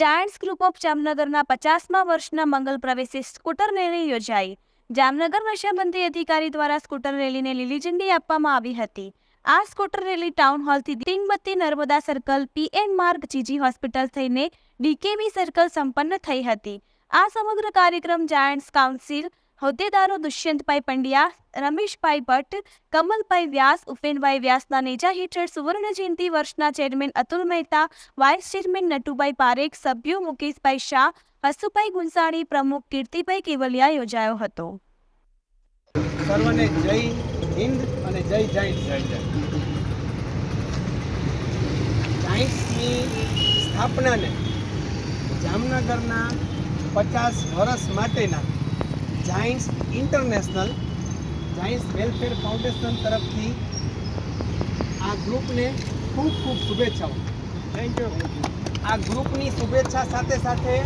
Giants group of જામનગરના પચાસમા વર્ષના મંગલ પ્રવેશે સ્કૂટર રેલી યોજાઈ. જામનગર નશાબંધી અધિકારી દ્વારા સ્કૂટર રેલીને લીલી ઝંડી આપવામાં આવી હતી. આ scooter rally town હોલથી Teenbatti Narmada circle, PN Marg, GG hospital થઈને ડીકેબી સર્કલ સંપન્ન થઈ હતી. આ સમગ્ર કાર્યક્રમ જાયન્ટ્સ કાઉન્સિલ હોદ્દેદારો દુષ્યંતભાઈ પંડ્યા રમેશભાઈ ભટ્ટ કમલભાઈ વ્યાસ, ઉપેનભાઈ વ્યાસના નેજા હેઠળ સુવર્ણ જયંતિ વર્ષના chairman Atul Mehta, vice chairman Natubhai Parekh, સભ્યો મુકેશભાઈ શાહ, હસુભાઈ ગુંસાણી પ્રમુખ કીર્તિભાઈ કેવલિયા યોજાયો હતો. સર્વને જય હિન્દ અને જય જૈન. જય જાયન્ટ્સની સ્થાપનાને જામનગરના પચાસ વર્ષ માટેના Giants International Giants Welfare Foundation તરફથી આ ગ્રુપને ખૂબ ખૂબ શુભેચ્છાઓ. થેન્ક યુ આ ગ્રુપની શુભેચ્છા સાથે સાથે